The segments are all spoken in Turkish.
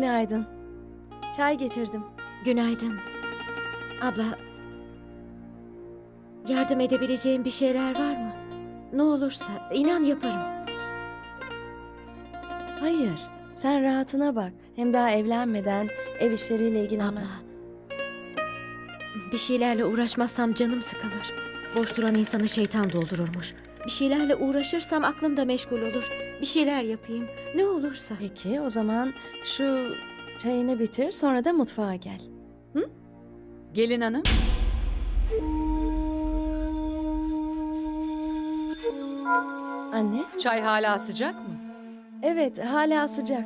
Günaydın. Çay getirdim. Günaydın. Abla. Yardım edebileceğim bir şeyler var mı? Ne olursa inan yaparım. Hayır, sen rahatına bak. Hem daha evlenmeden ev işleriyle ilgilenme. Abla. Bir şeylerle uğraşmazsam canım sıkılır. Boş duran insanı şeytan doldururmuş. Bir şeylerle uğraşırsam aklım da meşgul olur. Bir şeyler yapayım. Ne olursa. Peki, o zaman şu çayını bitir, sonra da mutfağa gel. Gelin hanım. Anne? Çay hala sıcak mı? Evet, hala sıcak.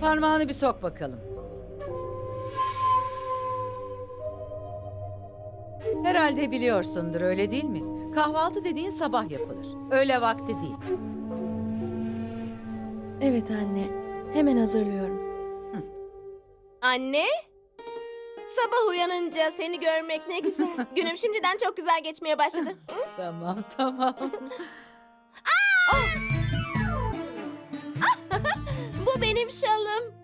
Parmağını bir sok bakalım. Herhalde biliyorsundur öyle değil mi? Kahvaltı dediğin sabah yapılır. Öğle vakti değil. Evet anne, hemen hazırlıyorum. Anne? Sabah uyanınca seni görmek ne güzel. Günüm şimdiden çok güzel geçmeye başladı. Tamam tamam. Bu benim şalım.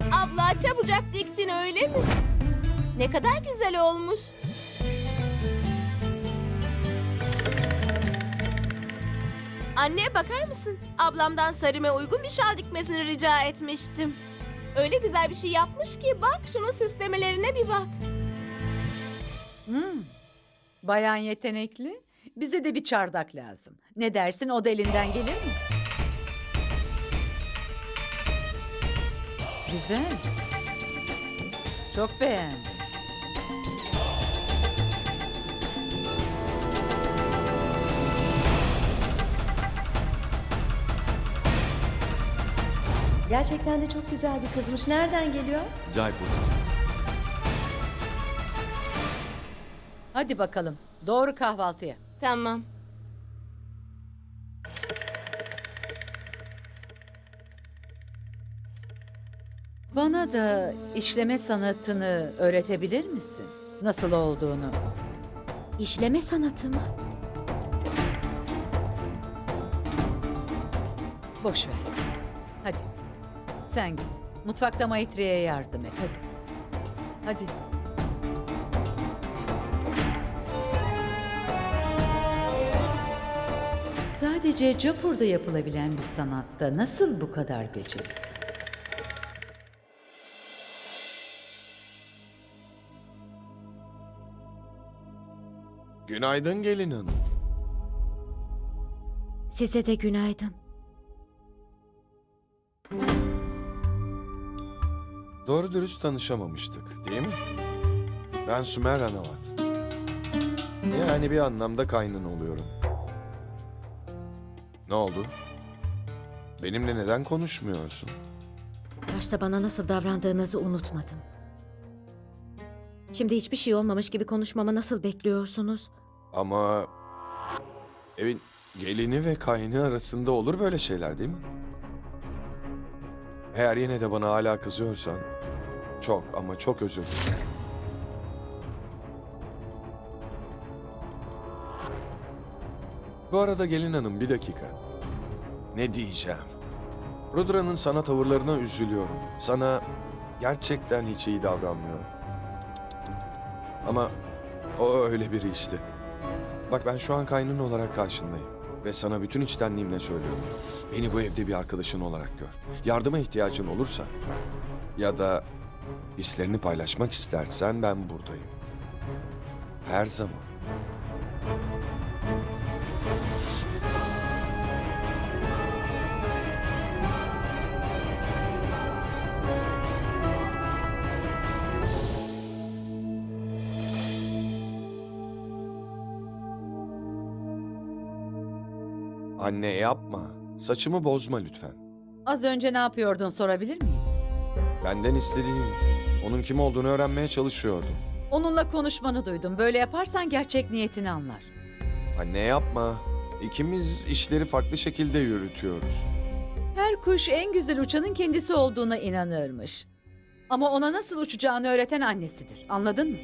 Abla çabucak diktin öyle mi? Ne kadar güzel olmuş. Anne bakar mısın? Ablamdan sarıme uygun bir şal dikmesini rica etmiştim. Öyle güzel bir şey yapmış ki bak şunun süslemelerine bir bak. Hmm. Bayan yetenekli. Bize de bir çardak lazım. Ne dersin o da elinden gelir mi? Güzel. Çok beğendim. Gerçekten de çok güzel bir kızmış. Nereden geliyor? Jaipur. Hadi bakalım. Doğru kahvaltıya. Tamam. Bana da işleme sanatını öğretebilir misin? Nasıl olduğunu. İşleme sanatı mı? Boş ver. Hadi. Sen git. Mutfakta Maitri'ye yardım et. Hadi. Hadi. Sadece Japur'da yapılabilen bir sanatta nasıl bu kadar beceri? Günaydın gelin hanım. Size de günaydın. Doğru dürüst tanışamamıştık değil mi? Ben Sümer Anavat. Yani bir anlamda kaynın oluyorum. Ne oldu? Benimle neden konuşmuyorsun? Başta bana nasıl davrandığınızı unutmadım. Şimdi hiçbir şey olmamış gibi konuşmamı nasıl bekliyorsunuz? Ama evin gelini ve kaynı arasında olur böyle şeyler değil mi? Eğer yine de bana hala kızıyorsan çok ama çok özür dilerim. Bu arada gelin hanım bir dakika. Ne diyeceğim? Rudra'nın sana tavırlarına üzülüyorum. Sana gerçekten hiç iyi davranmıyor. Ama o öyle biri işte. Bak ben şu an kaynın olarak karşındayım. Ve sana bütün içtenliğimle söylüyorum. Beni bu evde bir arkadaşın olarak gör. Yardıma ihtiyacın olursa ya da hislerini paylaşmak istersen ben buradayım. Her zaman. Anne yapma. Saçımı bozma lütfen. Az önce ne yapıyordun sorabilir miyim? Benden istediğin onun kim olduğunu öğrenmeye çalışıyordum. Onunla konuşmanı duydum. Böyle yaparsan gerçek niyetini anlar. Anne yapma. İkimiz işleri farklı şekilde yürütüyoruz. Her kuş en güzel uçanın kendisi olduğuna inanırmış. Ama ona nasıl uçacağını öğreten annesidir. Anladın mı?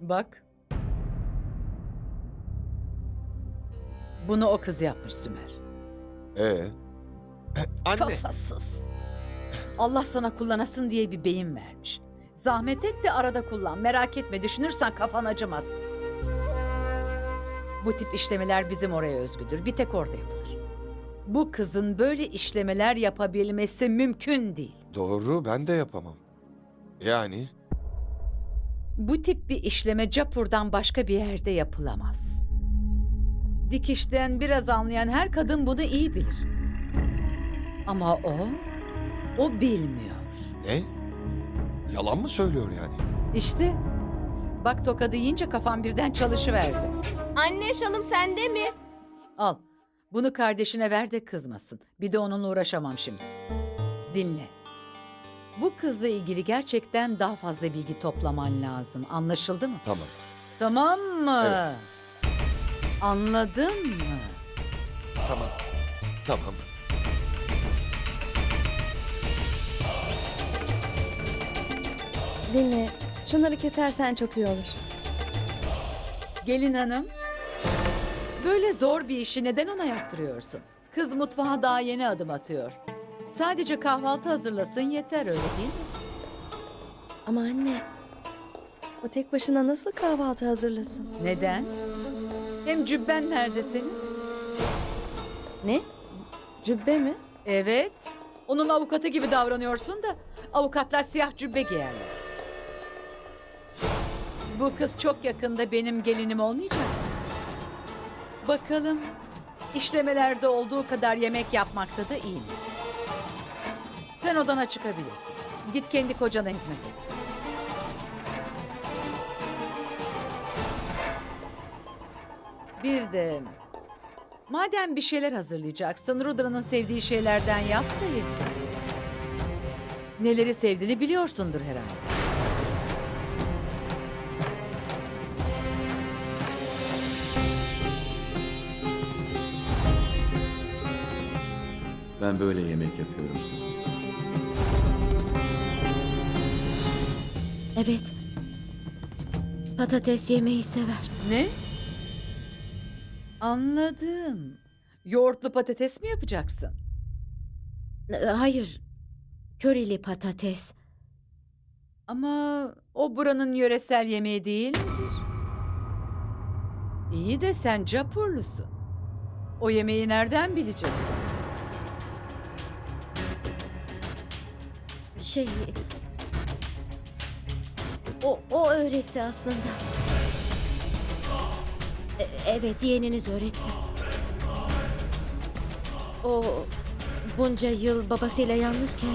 Bak. Bunu o kız yapmış Sümer. Ee, Anne. Kafasız. Allah sana kullanasın diye bir beyin vermiş. Zahmet et de arada kullan. Merak etme düşünürsen kafan acımaz. Bu tip işlemeler bizim oraya özgüdür. Bir tek orada yapılır. Bu kızın böyle işlemeler yapabilmesi mümkün değil. Doğru ben de yapamam. Yani Bu tip bir işleme Capur'dan başka bir yerde yapılamaz. Dikişten biraz anlayan her kadın bunu iyi bilir. Ama o, o bilmiyor. ne? Yalan mı söylüyor yani? İşte bak tokadı yiyince kafam birden çalışıverdi. Anne şalım sende mi? Al bunu kardeşine ver de kızmasın. Bir de onunla uğraşamam şimdi. Dinle. Bu kızla ilgili gerçekten daha fazla bilgi toplaman lazım. Anlaşıldı mı? Tamam. Tamam mı? Evet. Anladın mı? Tamam. Tamam. Dinle. Şunları kesersen çok iyi olur. Gelin hanım. Böyle zor bir işi neden ona yaptırıyorsun? Kız mutfağa daha yeni adım atıyor. Sadece kahvaltı hazırlasın yeter öyle değil mi? Ama anne, o tek başına nasıl kahvaltı hazırlasın? Neden? Hem cübben nerede senin? Ne? Cübbe mi? Evet. Onun avukatı gibi davranıyorsun da avukatlar siyah cübbe giyerler. Bu kız çok yakında benim gelinim olmayacak. Bakalım işlemelerde olduğu kadar yemek yapmakta da iyi mi? Sen odana çıkabilirsin. Git kendi kocana hizmet et. Bir de Madem bir şeyler hazırlayacaksın, Rudra'nın sevdiği şeylerden yap da yesin. Neleri sevdiğini biliyorsundur herhalde. Ben böyle yemek yapıyorum. Evet. Patates yemeyi sever. Ne? Anladım. Yoğurtlu patates mi yapacaksın? Ee, Hayır. Körili patates. Ama o buranın yöresel yemeği değil midir? İyi de sen Capurlusun. O yemeği nereden bileceksin? Şey... O, o öğretti aslında. E- evet, yeğeniniz öğretti. O bunca yıl babasıyla yalnızken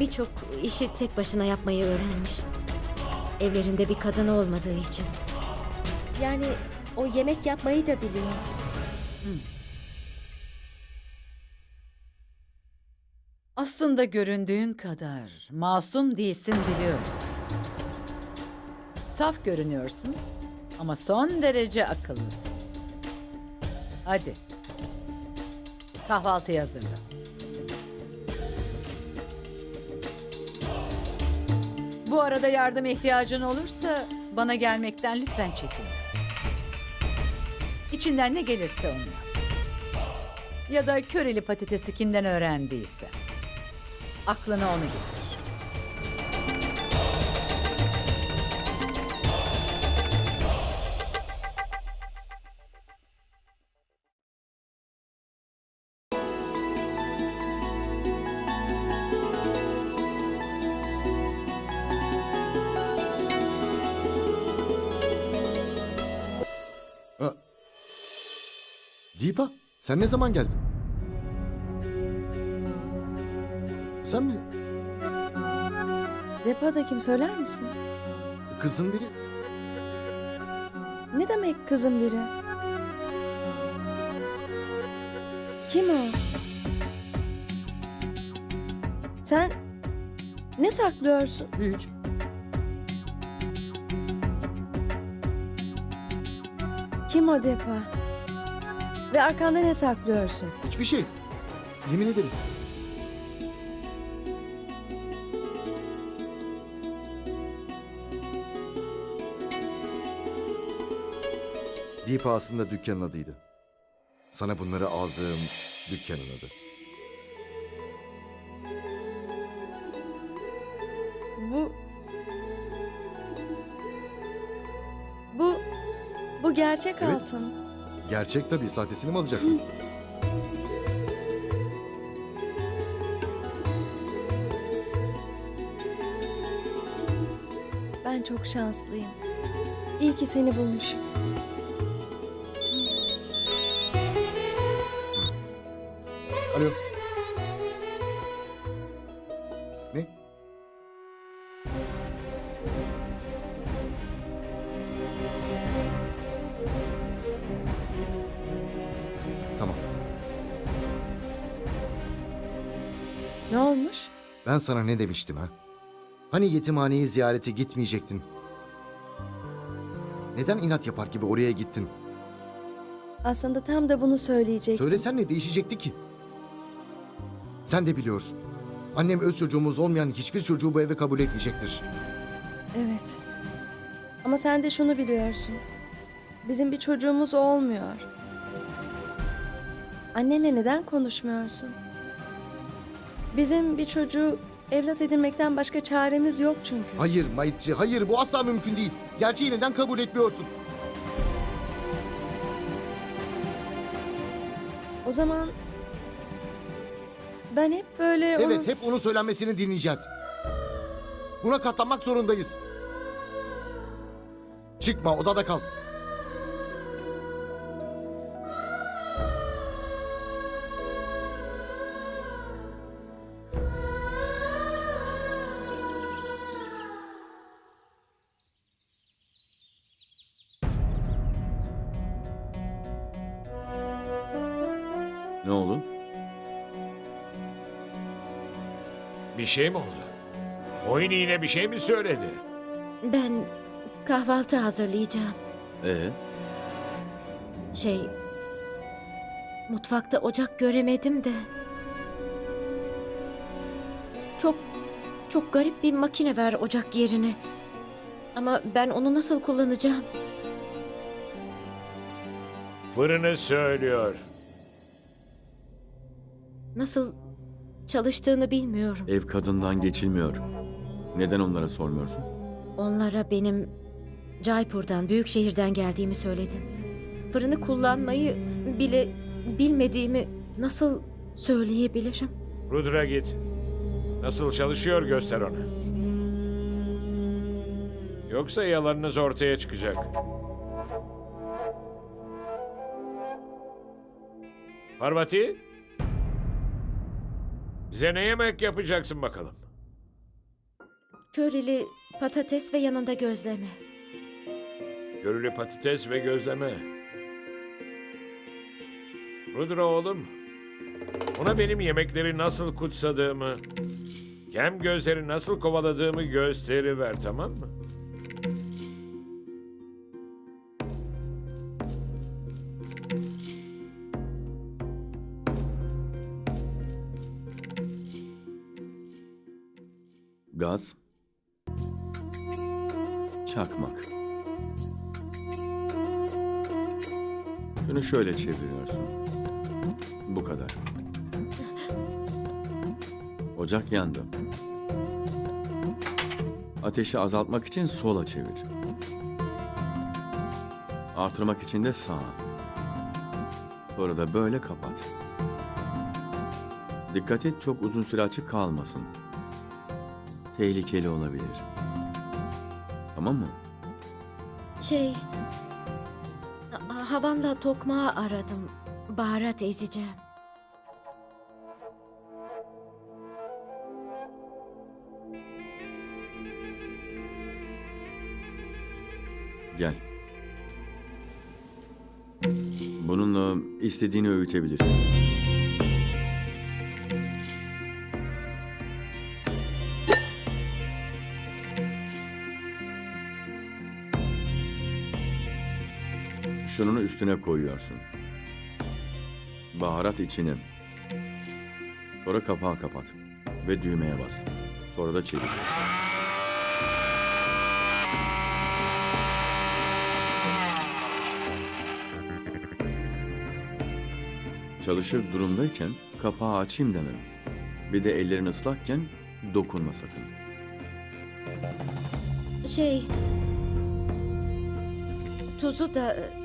birçok işi tek başına yapmayı öğrenmiş. Evlerinde bir kadın olmadığı için. Yani o yemek yapmayı da biliyor. Aslında göründüğün kadar masum değilsin biliyorum. Saf görünüyorsun ama son derece akıllısın. Hadi. Kahvaltıyı hazırla. Bu arada yardım ihtiyacın olursa bana gelmekten lütfen çekinme. İçinden ne gelirse onu. Ya da köreli patatesi kimden öğrendiyse. Aklına onu getir. Sen ne zaman geldin? Sen mi? Depoda kim söyler misin? Kızın biri. Ne demek kızım biri? Kim o? Sen ne saklıyorsun? Hiç. Kim o Depa? Ve arkanda ne saklıyorsun? Hiçbir şey. Yemin ederim. Deep aslında dükkanın adıydı. Sana bunları aldığım dükkanın adı. Bu... Bu... Bu gerçek Evet. altın. Gerçek tabii. Sahtesini mi alacak? Ben çok şanslıyım. İyi ki seni bulmuşum. Alo. Sana ne demiştim ha? Hani yetimhaneyi ziyarete gitmeyecektin? Neden inat yapar gibi oraya gittin? Aslında tam da bunu söyleyecektim. Söylesen ne değişecekti ki? Sen de biliyorsun. Annem öz çocuğumuz olmayan hiçbir çocuğu bu eve kabul etmeyecektir. Evet. Ama sen de şunu biliyorsun. Bizim bir çocuğumuz olmuyor. Annenle neden konuşmuyorsun? Bizim bir çocuğu evlat edinmekten başka çaremiz yok çünkü. Hayır Mayitçi, hayır bu asla mümkün değil. Gerçeği neden kabul etmiyorsun? O zaman ben hep böyle onun- Evet, hep onun söylenmesini dinleyeceğiz. Buna katlanmak zorundayız. Çıkma, odada kal. Oldu? Bir şey mi oldu? Oyun yine bir şey mi söyledi? Ben kahvaltı hazırlayacağım. Ee, Şey... Mutfakta ocak göremedim de. Çok, çok garip bir makine var ocak yerine. Ama ben onu nasıl kullanacağım? Fırını söylüyor. Nasıl çalıştığını bilmiyorum. ev kadından geçilmiyor. Neden onlara sormuyorsun? Onlara benim Jaipur'dan, büyük şehirden geldiğimi söyledim. Fırını kullanmayı bile bilmediğimi nasıl söyleyebilirim? Rudra git. Nasıl çalışıyor göster ona. Yoksa yalanınız ortaya çıkacak. Parvati? Bize ne yemek yapacaksın bakalım? Körili patates ve yanında gözleme. Görülü patates ve gözleme. Rudra oğlum, ona benim yemekleri nasıl kutsadığımı, kem gözleri nasıl kovaladığımı gösteriver tamam mı? Gaz. Çakmak. Şunu şöyle çeviriyorsun. Bu kadar. Ocak yandı. Ateşi azaltmak için sola çevir. Artırmak için de sağa. Sonra da böyle kapat. Dikkat et çok uzun süre açık kalmasın. Tehlikeli olabilir. Tamam mı? Şey... ha- Havanla tokmağı aradım. Baharat ezeceğim. Gel. Bununla istediğini öğütebilirsin. Üstüne koyuyorsun. Baharat içine. Sonra kapağı kapat. Ve düğmeye bas. Sonra da çevir. Çalışır durumdayken kapağı açayım demem. Bir de ellerin ıslakken dokunma sakın. Şey... Tuzu da...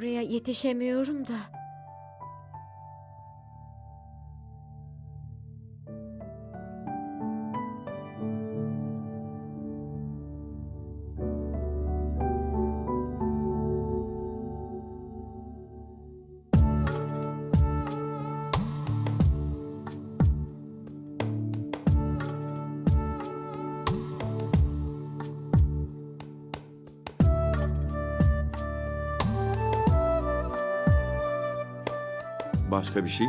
Oraya yetişemiyorum da. Başka bir şey?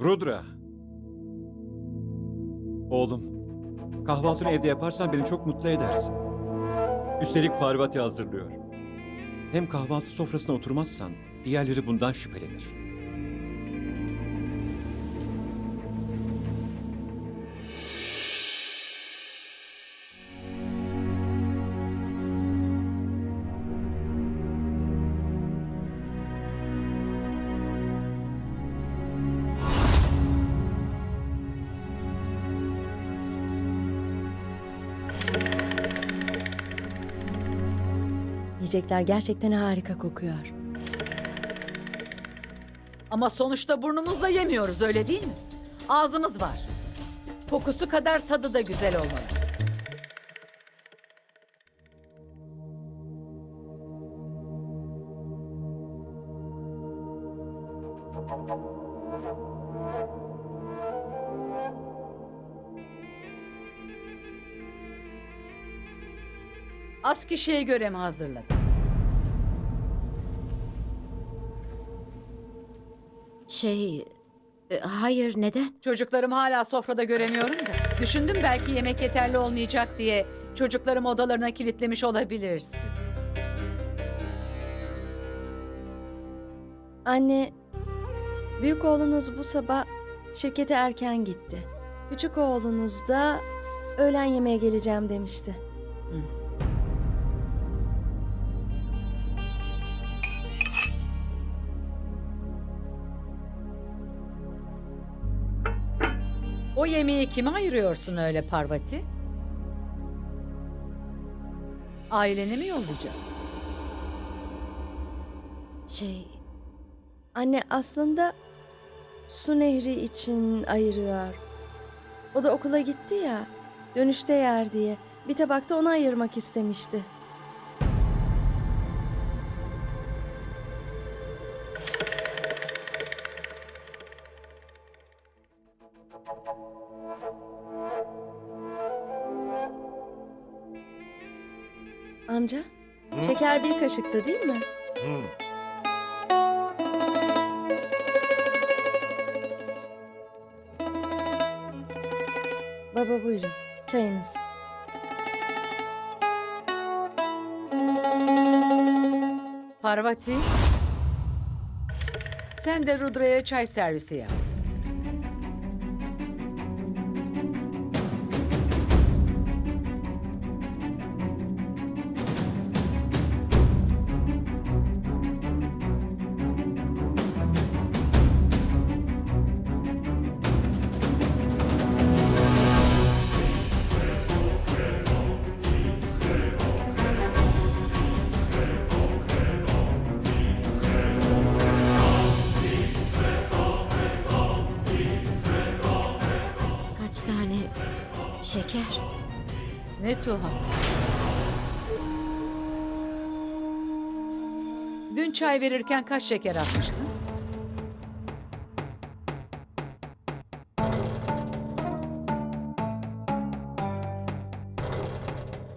Rudra. Oğlum, kahvaltını evde yaparsan beni çok mutlu edersin. Üstelik Parvati hazırlıyor. Hem kahvaltı sofrasına oturmazsan diğerleri bundan şüphelenir. Yiyecekler gerçekten harika kokuyor. Ama sonuçta burnumuzla yemiyoruz öyle değil mi? Ağzımız var. Kokusu kadar tadı da güzel olmalı. Az kişiye göre mi hazırladın? Şey... e, Hayır neden? Çocuklarımı hala sofrada göremiyorum da. Düşündüm belki yemek yeterli olmayacak diye çocuklarım odalarına kilitlemiş olabilirsin. Anne, büyük oğlunuz bu sabah şirkete erken gitti. Küçük oğlunuz da öğlen yemeğe geleceğim demişti. Yemeği kime ayırıyorsun öyle Parvati? Aileni mi yollayacağız? Şey... Anne aslında su nehri için ayırıyor. O da okula gitti ya, dönüşte yer diye. Bir tabakta ona ayırmak istemişti. Amca, şeker bir kaşıktı değil mi? Hı. Baba buyurun, çayınız. Parvati. Sen de Rudra'ya çay servisi yap. Ne tuhaf. Dün çay verirken kaç şeker atmıştın?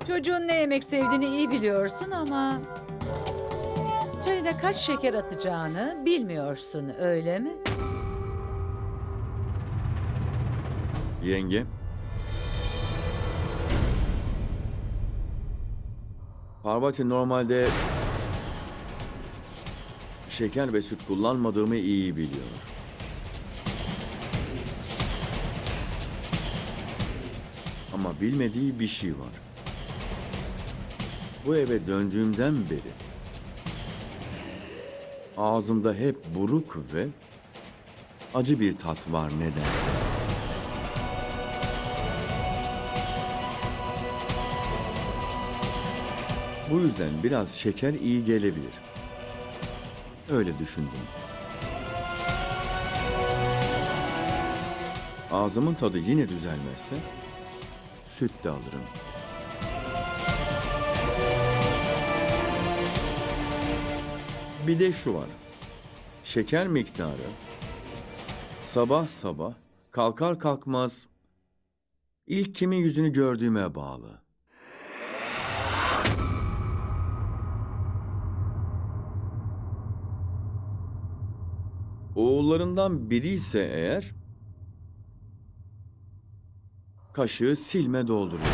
Çocuğun ne yemek sevdiğini iyi biliyorsun ama... Çayına kaç şeker atacağını bilmiyorsun öyle mi? Yenge. Parvati normalde şeker ve süt kullanmadığımı iyi biliyor. Ama bilmediği bir şey var. Bu eve döndüğümden beri ağzımda hep buruk ve acı bir tat var nedense. Bu yüzden biraz şeker iyi gelebilir. Öyle düşündüm. Ağzımın tadı yine düzelmezse süt de alırım. Bir de şu var. Şeker miktarı sabah sabah kalkar kalkmaz ilk kimin yüzünü gördüğüme bağlı. Oğullarından biri ise eğer kaşığı silme dolduruyor.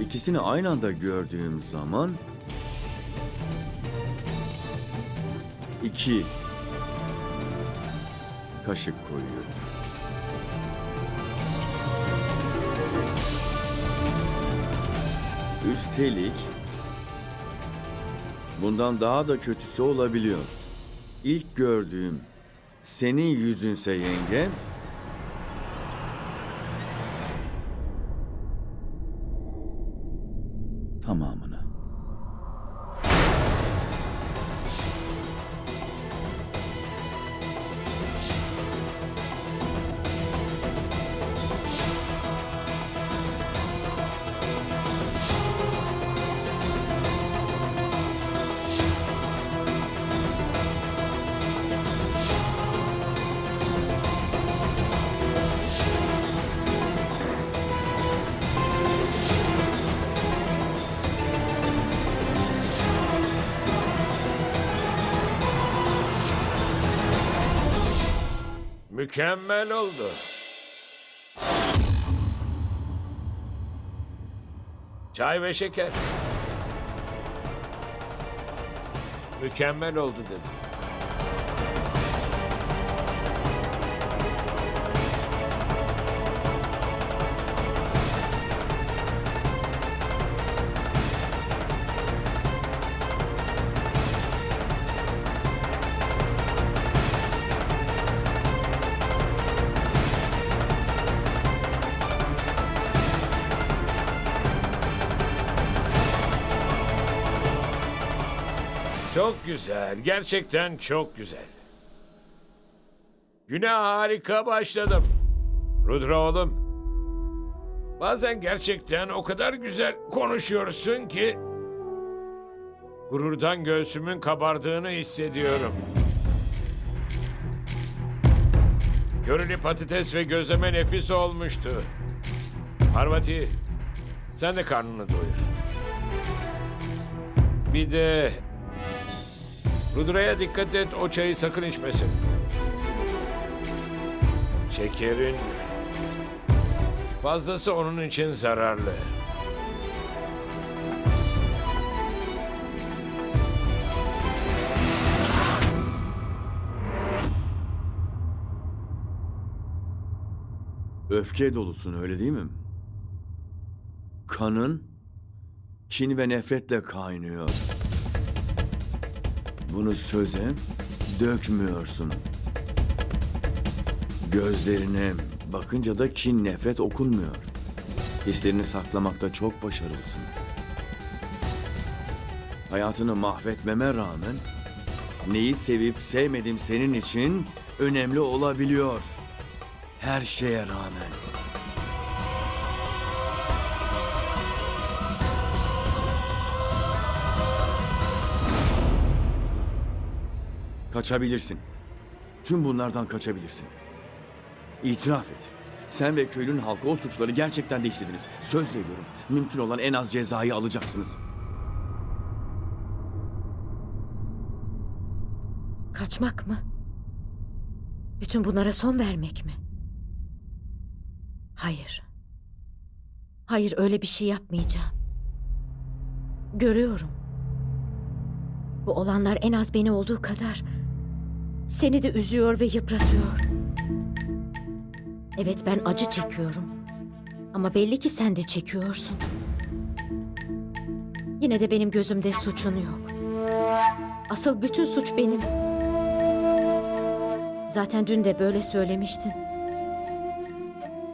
İkisini aynı anda gördüğüm zaman iki kaşık koyuyorum. Üstelik bundan daha da kötüsü olabiliyor. İlk gördüğüm senin yüzünse yenge Mükemmel oldu. Çay ve şeker. Mükemmel oldu dedim. Güzel. Gerçekten çok güzel. Güne harika başladım. Rudra oğlum. Bazen gerçekten o kadar güzel konuşuyorsun ki... Gururdan göğsümün kabardığını hissediyorum. Körili patates ve gözleme nefis olmuştu. Parvati, sen de karnını doyur. Bir de Rudra'ya dikkat et o çayı sakın içmesin. Şekerin fazlası onun için zararlı. Öfke dolusun öyle değil mi? Kanın kin ve nefretle kaynıyor. Bunu söze dökmüyorsun. Gözlerine bakınca da kin nefret okunmuyor. Hislerini saklamakta çok başarılısın. Hayatını mahvetmeme rağmen neyi sevip sevmedim senin için önemli olabiliyor. Her şeye rağmen. Kaçabilirsin. Tüm bunlardan kaçabilirsin. İtiraf et. Sen ve köylünün halkı o suçları gerçekten de işlediniz. Söz veriyorum. Mümkün olan en az cezayı alacaksınız. Kaçmak mı? Bütün bunlara son vermek mi? Hayır. Hayır öyle bir şey yapmayacağım. Görüyorum. Bu olanlar en az beni olduğu kadar seni de üzüyor ve yıpratıyor. Evet ben acı çekiyorum. Ama belli ki sen de çekiyorsun. Yine de benim gözümde suçun yok. Asıl bütün suç benim. Zaten dün de böyle söylemiştin.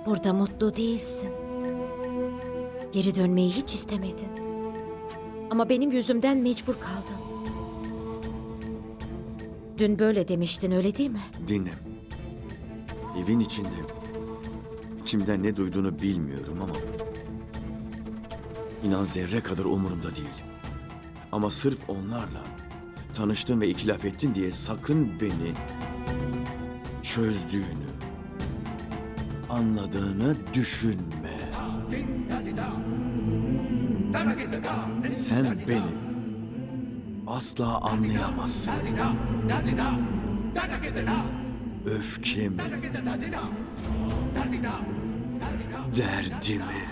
Burada mutlu değilsin. Geri dönmeyi hiç istemedin. Ama benim yüzümden mecbur kaldın. Dün böyle demiştin öyle değil mi? Dinle. Evin içinde kimden ne duyduğunu bilmiyorum ama inan zerre kadar umurumda değil. Ama sırf onlarla tanıştın ve ikilaf ettin diye sakın beni çözdüğünü, anladığını düşünme. Sen beni asla anlayamazsın. Öfkemi, derdimi,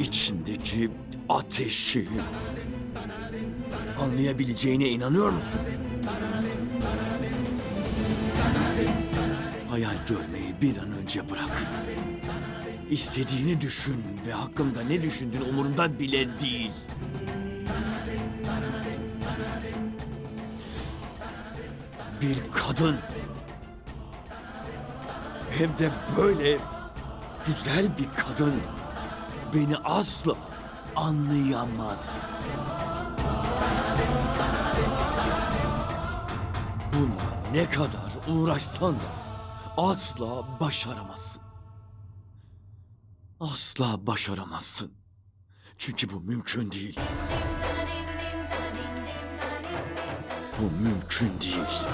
içindeki ateşi anlayabileceğine inanıyor musun? Hayal görmeyi bir an önce bırak. İstediğini düşün ve hakkımda ne düşündüğün umurumda bile değil. Bir kadın. Hem de böyle güzel bir kadın beni asla anlayamaz. Buna ne kadar uğraşsan da asla başaramazsın. Asla başaramazsın. Çünkü bu mümkün değil. Bu mümkün değil.